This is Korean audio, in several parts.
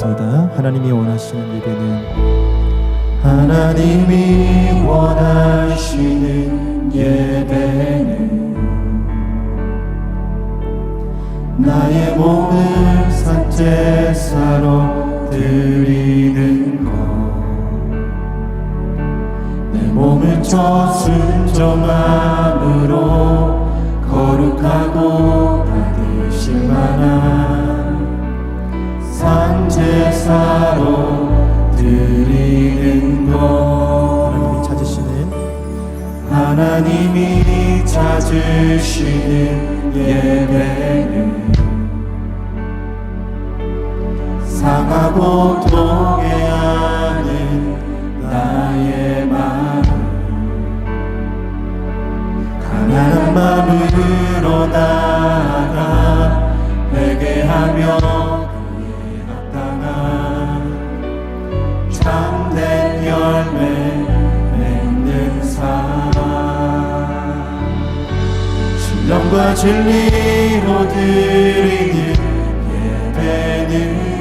함께 고백하겠습니다. 하나님이 원하시는 예배는 하나님이 원하시는 예배는 나의 몸을 산제사로 드리는 것 내 몸을 저 순종함으로 거룩하고 받으실 만한 산 제사로 드리는 하나님이 것 찾으시는 하나님이 찾으시는 예배는 상하고 통해하는 나의 마음. 가난한 마음으로 나아가 회개하며 진리로 드리는 예배는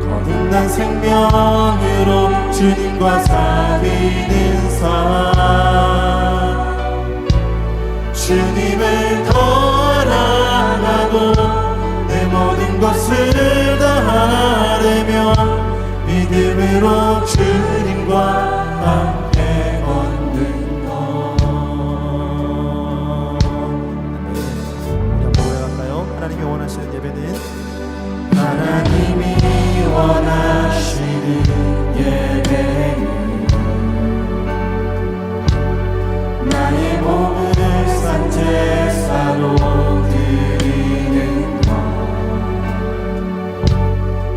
거듭난 생명으로 주님과 사귀는 삶. 주님을 더 알아가고 내 모든 것을 다하려며 믿음으로 주님과 함께 하시는 예배는 나의 몸을 산제사로 드리는 것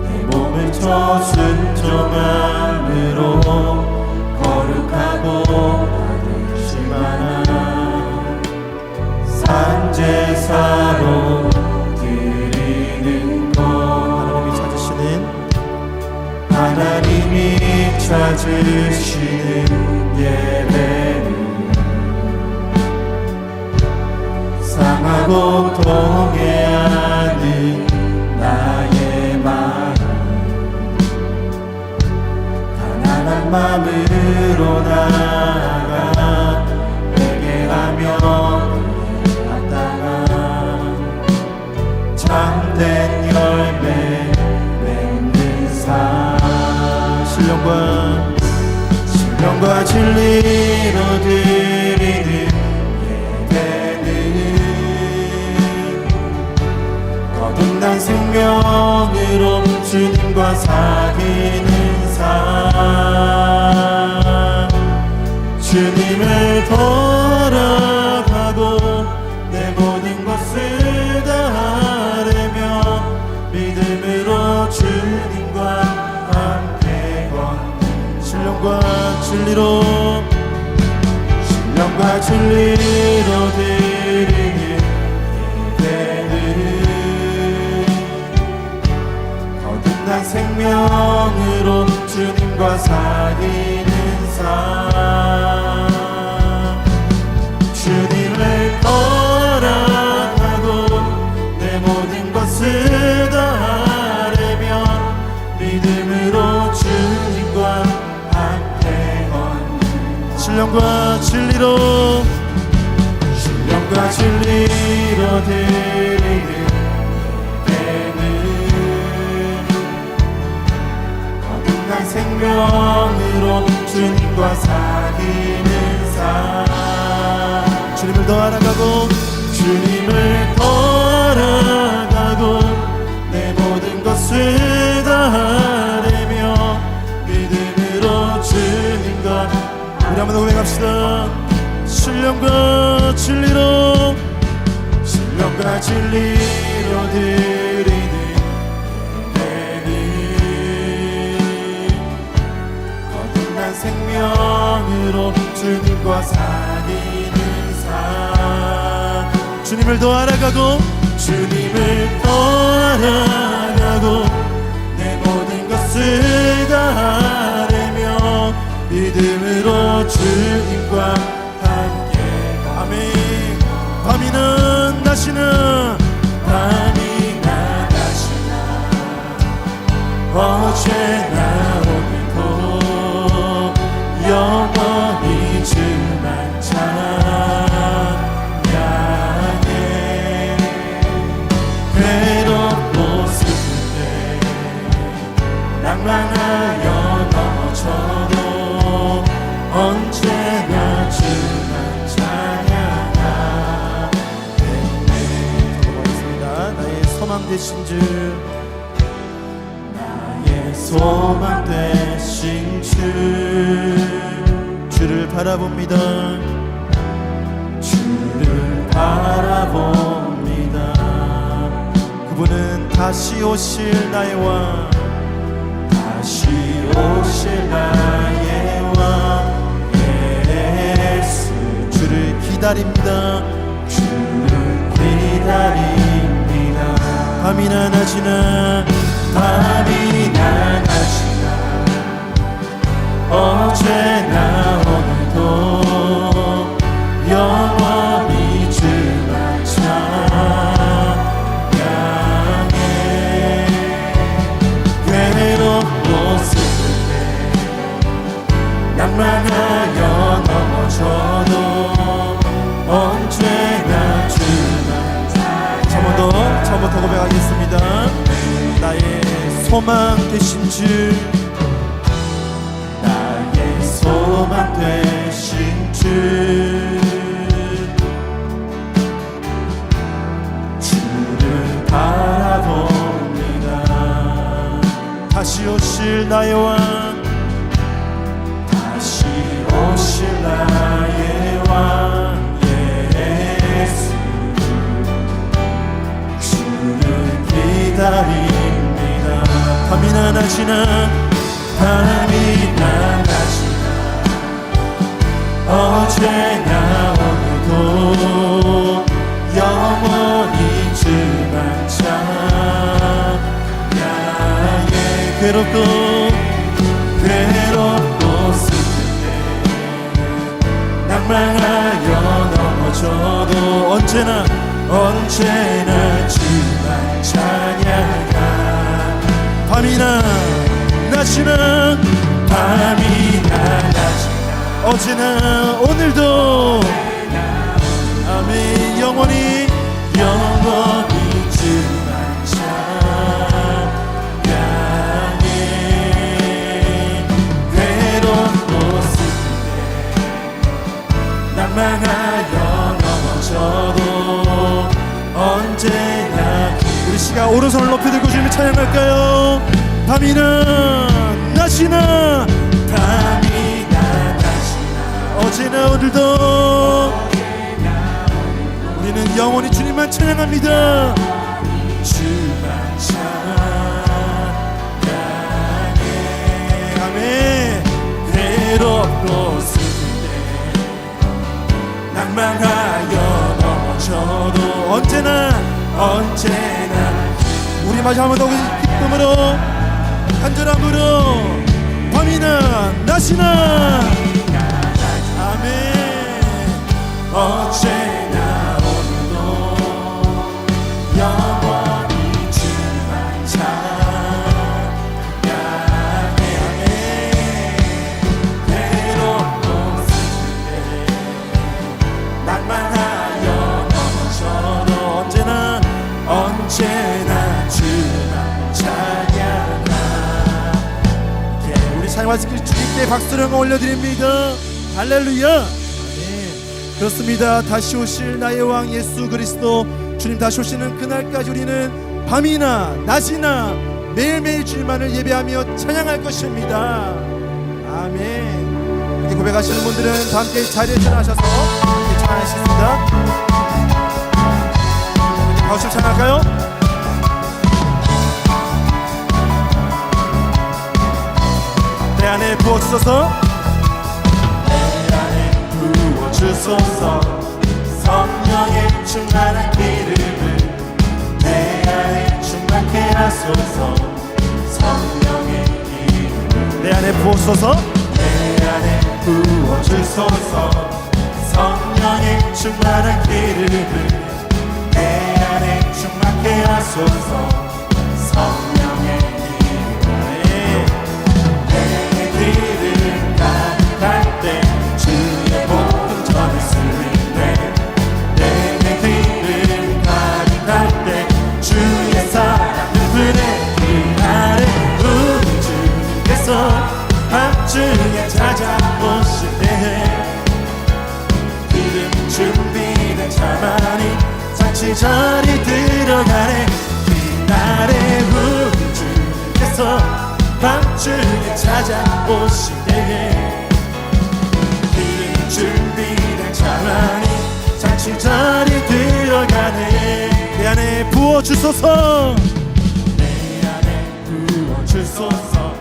내 몸을 저순종함 찾으시는 예배는 상하고 통해하는 나의 마음. 가난한 마음으로 나 진리로 드리는 예배는 거듭난 생명으로 주님과 사귀는 삶. 주님을 돌아 진리로 신령과 진리로 드리는 예배는 거듭난 생명으로 주님과 사귀는 삶 진리로 신령과 진리로 드리는 예배는 거듭난 생명으로 주님과 사귀는 삶. 주님을 더 알아가고 주님을 돌아가고 내 모든 것을 다하려며 믿음으로 주님과 우리 한번 더 고백합시다 신령과 진리로 신령과 진리로 드리는 예배는 거듭난 생명으로 주님과 사귀는 삶. 주님을 더 알아가고 주님을 떠나가고 내 모든 것을 다하려며 믿음으로 주님과 밤이는 다시나 밤이나 다시나 어제나 되신 주 나의 소망 되신 주. 주를 바라봅니다. 주를 바라봅니다. 그분은 다시 오실 나의 왕. 다시 오실 나의 왕. 예수 주를 기다립니다. 주를 기다립니다 밤이나 낮이나 밤이나 낮이나 어제나 낮이나 밤이나 낮이나 어제나 오늘도 영원히 주만 찬양해 괴롭고 괴롭고 슬플 때 낭만하여 넘어져도 언제나 언제나 밤이나 낮이나 밤이나 낮이나. 어제나 오늘도 아멘 영원히 영원히 주만 찬양해 괴롭고 슬플 때 낭만하여 넘어져도 언제나 시가 오른손을 높이 들고 주님을 찬양할까요? 밤이나 낮이나 밤이나 낮이나 어제나 오늘도 우리는 영원히 주님만 찬양합니다. 주만 찬양해. 아멘. 괴롭고 슬플 때 낭만하여 넘어져도 언제나 언제나 우리 마저 한번 더 기쁨으로 간절함으로 밤이나 낮이나. 아멘. 언제 찬양할 주님께 박수를 올려드립니다. 할렐루야. 아멘. 그렇습니다. 다시 오실 나의 왕 예수 그리스도 주님 다시 오시는 그날까지 우리는 밤이나 낮이나 매일매일 주님만을 예배하며 찬양할 것입니다. 아멘. 이렇게 고백하시는 분들은 다 함께 자리에 일어나셔서 찬양하시겠습니다. 박수 찬양할까요? 안에 부어주셔서. 내 안에 부어주소서. 성령의 충만한 기름을 내 안에 충만케 하소서. 성령의 기름을 내 안에 부어주셔서. 내 안에 부어주소서. 성령의 충만한 기름을 내 안에 충만케 하소서. 성령의 이리저리 들어가네 빛날의 우주에서 밤중에 찾아오시네 비는 준비된 차라리 잠시자리 들어가네. 내 안에 부어주소서. 내 안에 부어주소서.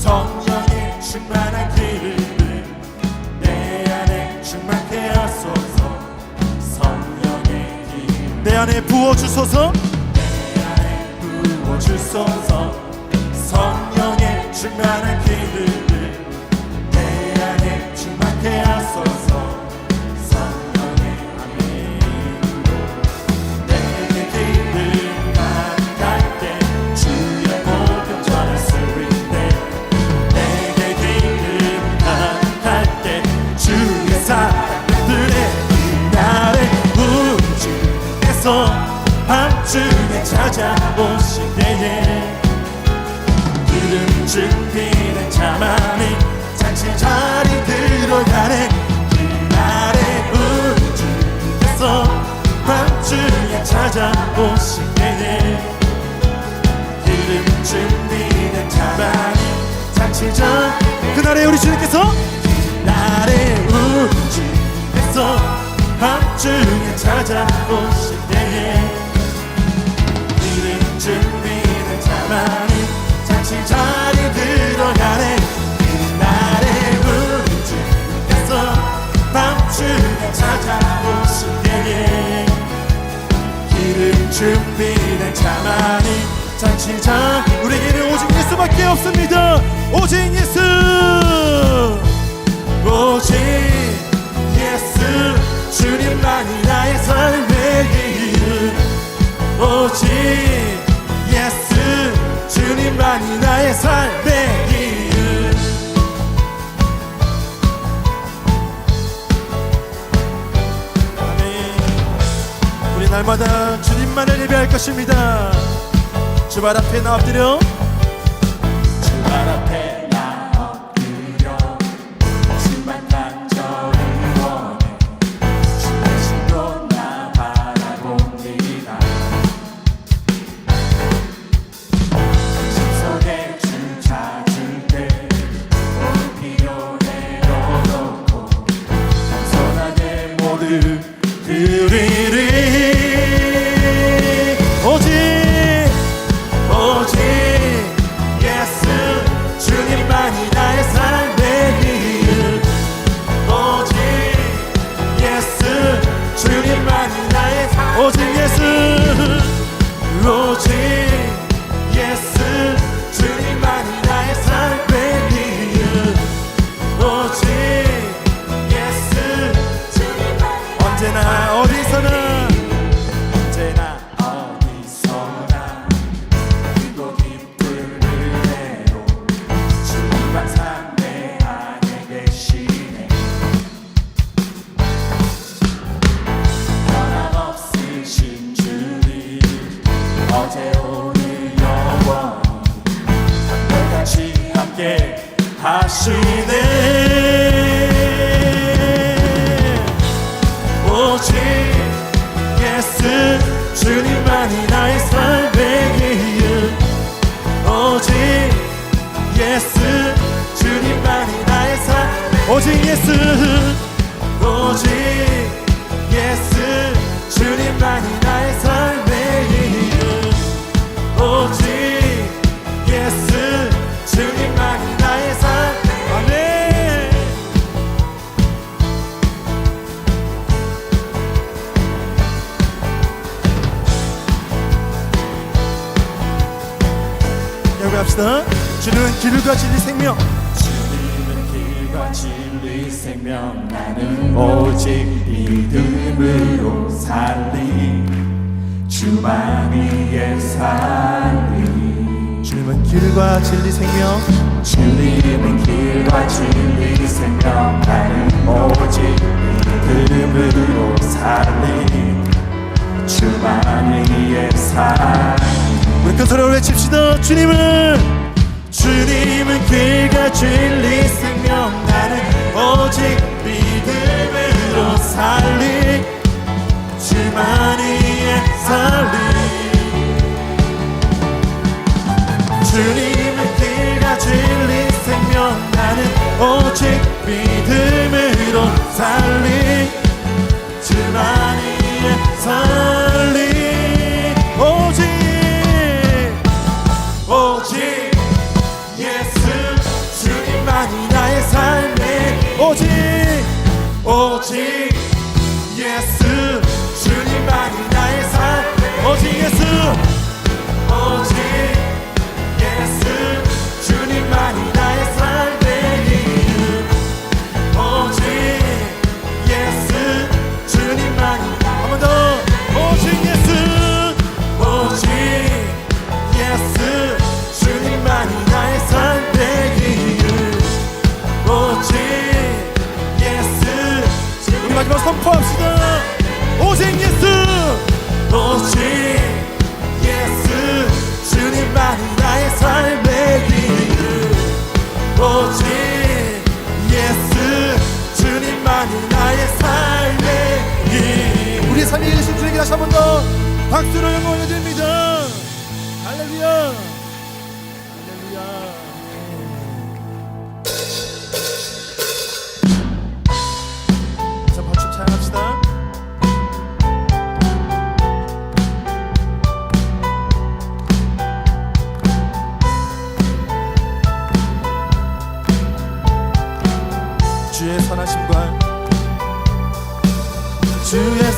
성령의 충만한 길을 안에 부어 주소서. 내 안에 부어주소서. 성령의 충만한 기름을 내 안에 충만케 하소서 밤중에 찾아오실 때에 기름 준비된 자만이 잔치 자리 들어가네. 그날의 우주에서 밤중에 찾아오실 때에 기름 준비된 자만이 잔치 자 그날에 우리 주님께서 날의 우주에서 밤중에 찾아오실 때에 자리 들어가네. 날의 우주에서 밤중에 찾아오실 때에. 기름 준비된 자만이 잔치 자 우리에게는 오직 예수밖에 없습니다. 오직 예수. 오직 예수. 주님만이 나의 삶 삶의 이유. 우리 날마다 주님만을 예배할 것입니다. 주발 앞에 나 엎드려 주발 앞에 주님만이 나의 삶의 이유. 오직 예수 주님만이 나의 삶의 오직 예수 오직 예수 주님만이 주만이의 살리. 주님은 길과 진리 생명 주님은 길과 진리 생명 나는 오직 믿음으로 살리. 주만이의 살리. 우리 큰 소리로 외칩시다. 주님은 주님은 길과 진리 생명 나는 오직 믿음으로 살리. 주만이의 살리 주님의 길과 진리 생명 나는 오직 믿음으로 살리 주만이의 살리 오직 오직 예수 주님만이 나의 삶의 오직 오직 예수. 오직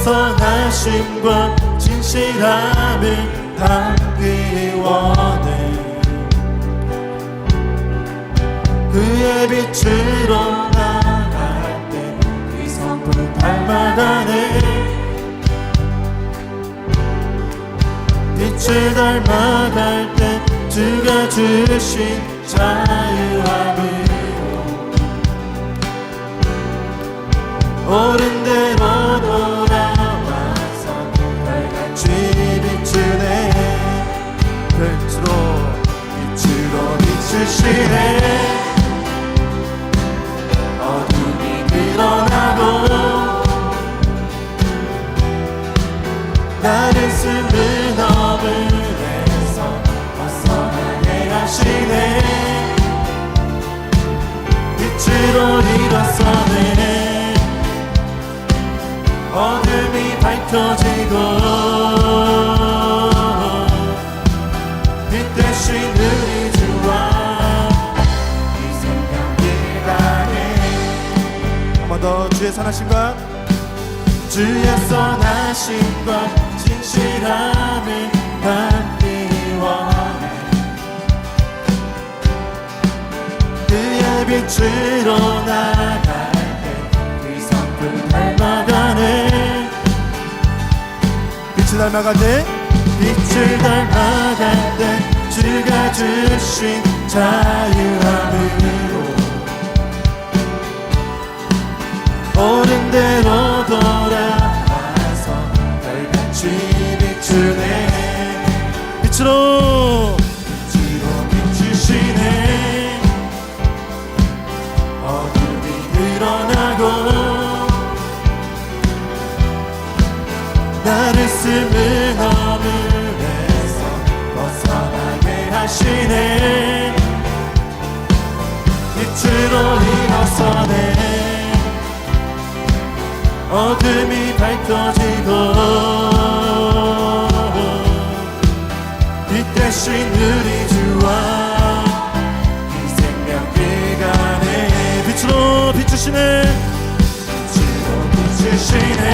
선하심과 진실함을 담기 원해. 그의 빛으로 나갈 때그 성품 닮아가네 빛을 닮아갈 때 주가 주신 자유함으로. 옳은 대로 비추시네 빛을 닮아갈 때 주가 주신 자유함으로 옳은 대로 돌아와서 별같이 비추네 하시네 빛으로 일어서네. 어둠이 밝혀지고 빛 대신 우리 주와 이 생명 기간에 빛으로 비추시네. 빛으로 비추시네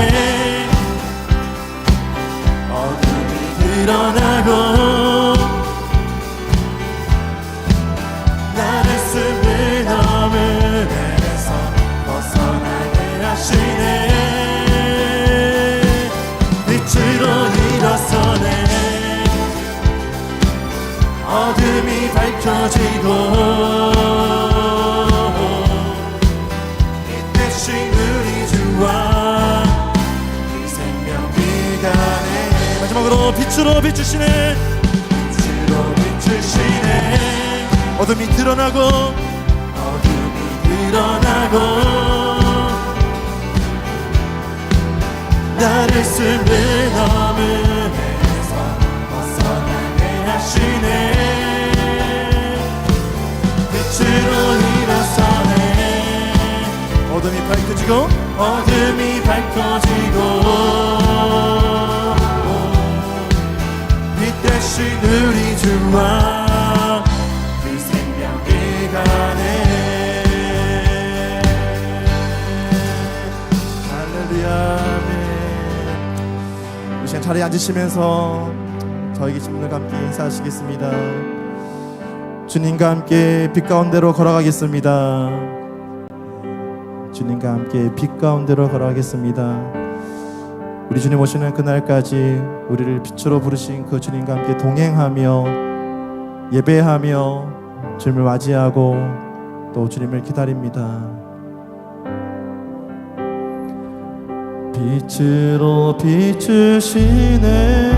빛으로 비추시네. 빛으로 비추시네. 어둠이 드러나고 어둠이 드러나고. 나를 숨은 어둠에서 벗어나게 하시네. 빛으로 일어서네. 어둠이 밝혀지고 어둠이 밝혀지고 주신 우리 주와 그 생명의 가네. 할렐루야. 아멘. 우리 자리에 앉으시면서 저에게 주님과 함께 인사하시겠습니다. 주님과 함께 빛 가운데로 걸어가겠습니다. 주님과 함께 빛 가운데로 걸어가겠습니다. 우리 주님 오시는 그날까지 우리를 빛으로 부르신 그 주님과 함께 동행하며 예배하며 주님을 맞이하고 또 주님을 기다립니다. 빛으로 비추시네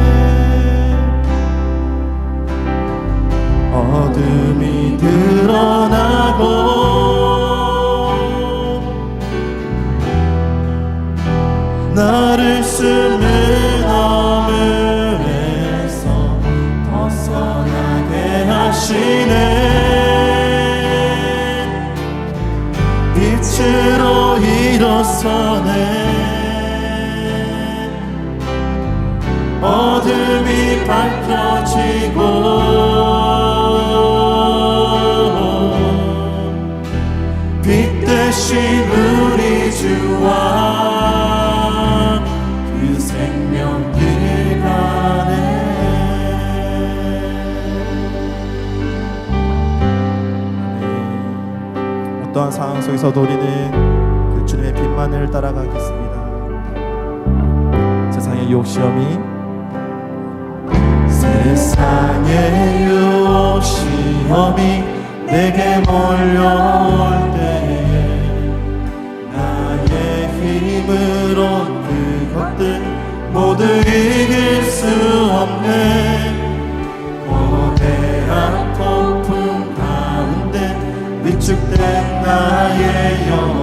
어둠이 드러나고 나 어떠한 상황 속에서도 우리는 그 주님의 빛만을 따라가겠습니다. 세상의 유혹 시험이 세상의 유혹 시험이 내게 몰려올 때에 나의 힘으로 그것들 모두 이길 수 없네. 거대한 폭풍 가운데 위축된 나의 영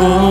Oh.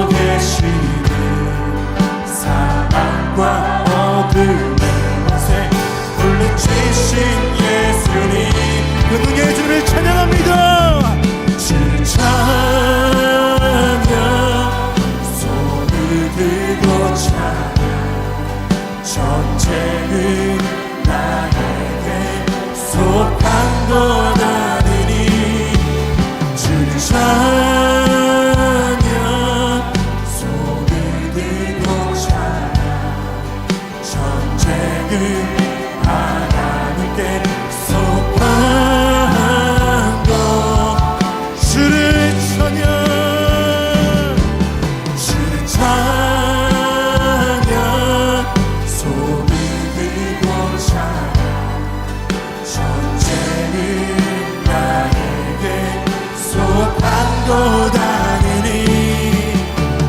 타고 다니니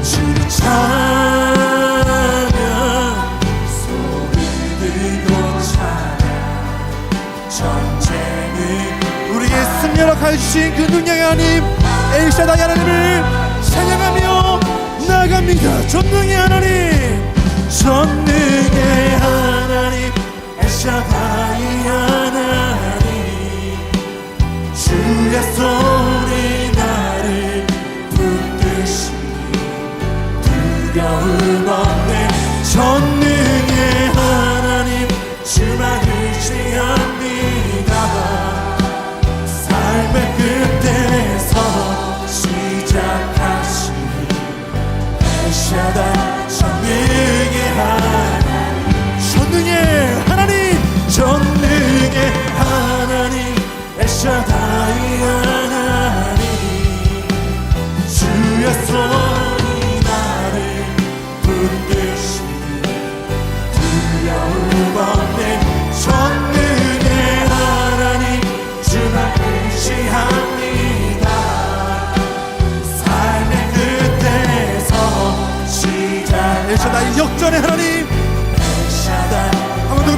주를 찬양 소리 들고 찬양 전쟁을 우리 예수 열악하여 주신 그 능력의 하나님 엘샤다이 하나님을 찬양하며 나갑니다. 전능의 하나님 전능의 하나님 엘샤다의 하나님. 주의 손 전능의 하나님 전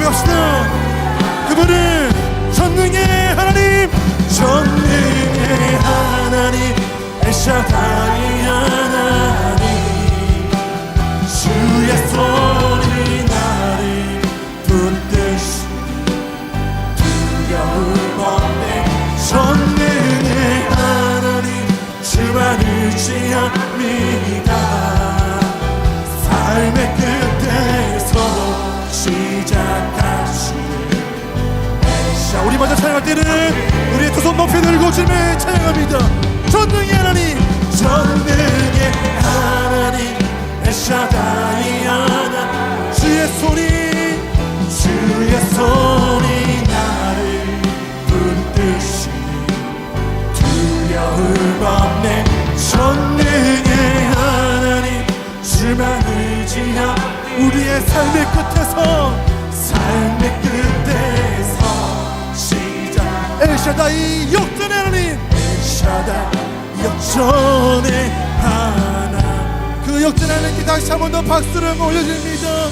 고백합시다. 그분은 전능의 하나님 전능의 하나님 엘샤다이 하나님. 주의 손이 나를 붙드시 두려움 없네 전능의 하나님 주만 의지합니다 우리 때는 우리의 두손 높이 들고 주님을 찬양합니다. 전능의 하나님 전능의 하나님 에샤다이 하나. 주의 손이 주의 손이 나를 붙드시 두려움 없네. 전능의 하나님 주만 의지하 우리의 삶의 끝에서 삶의 엘샤다이 역전의 하나님. 엘샤다 역전의 하나 그 역전의 하나님께 다시 한 번 더 박수를 올려드립니다